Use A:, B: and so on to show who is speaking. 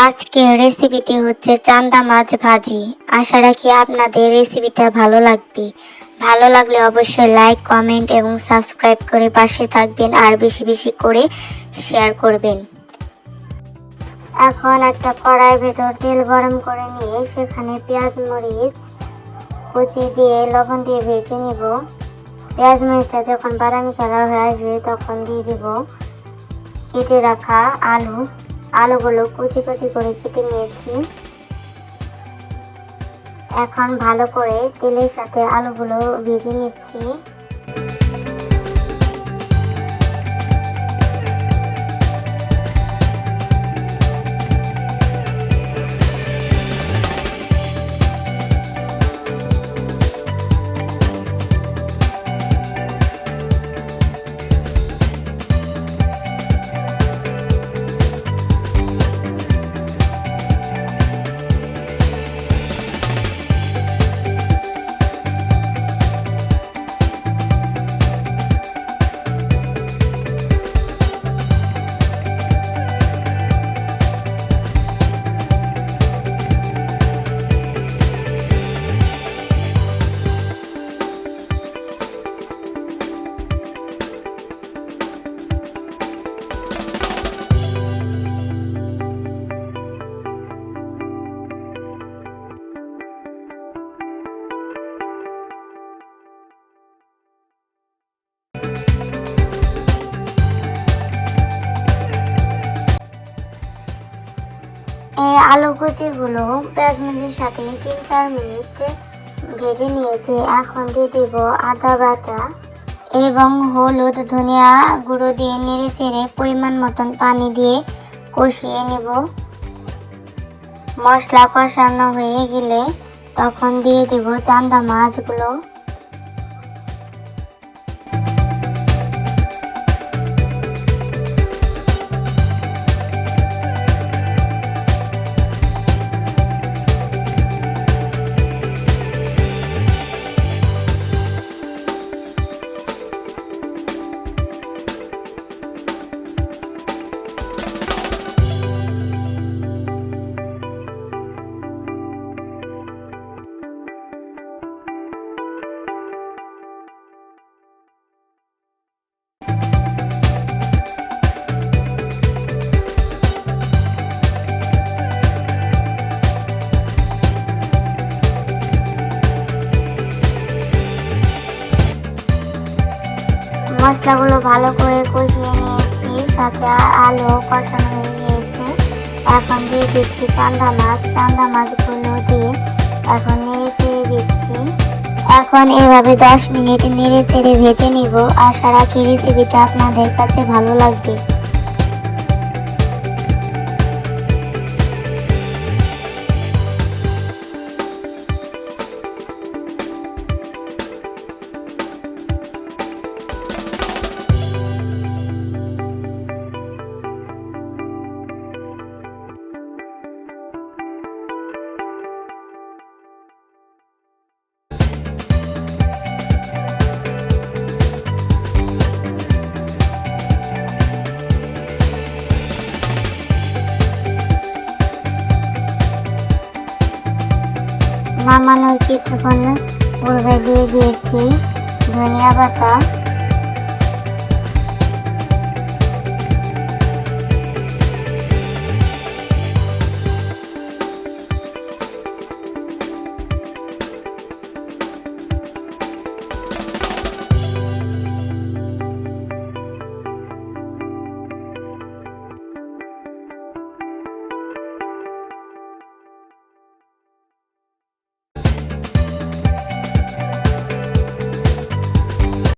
A: আজকের রেসিপিটি হচ্ছে চান্দা মাছ ভাজি। আশা রাখি আপনাদের রেসিপিটা ভালো লাগবে। ভালো লাগলে অবশ্যই লাইক কমেন্ট এবং সাবস্ক্রাইব করে পাশে থাকবেন আর বেশি বেশি করে শেয়ার করবেন। এখন একটা কড়াইয়ের ভেতর তেল গরম করে নিয়ে সেখানে পেঁয়াজ, মরিচ, কুচি দিয়ে লবণ দিয়ে ভেজে নিব। পেঁয়াজ, মরিচটা যখন বাদামি কালার হয়ে আসবে তখন দিয়ে দিব কেটে রাখা আলু। আলুগুলো কুচি কুচি করে কেটে নিয়েছি। এখন ভালো করে তেলের সাথে আলুগুলো ভেজে নিচ্ছি। আলু কুচিগুলো পেঁয়াজ মরিচের সাথে তিন চার মিনিট ভেজে নিয়েছি। এখন দিয়ে দিব আদা বাটা এবং হলুদ ধনিয়া গুঁড়ো দিয়ে নেড়ে চেড়ে পরিমাণ মতন পানি দিয়ে কষিয়ে নেব। মশলা কষানো হয়ে গেলে তখন দিয়ে দেব চান্দা মাছগুলো। মশলাগুলো ভালো করে কষিয়ে নিয়েছি, সাথে আলু কষানো হয়ে গিয়েছে। এখন দিয়ে দিচ্ছি চান্দা মাছ, চান্দা মাছগুলো দিয়ে এখন নেড়ে চেড়ে দিচ্ছি। এখন এভাবে দশ মিনিট নেড়ে চেড়ে ভেজে নিব। আশা রাখি রেসিপিটা আপনাদের কাছে ভালো লাগবে। নামানোর কিছুক্ষণ পূর্বে দিয়ে দিয়েছি ধনিয়া পাতা।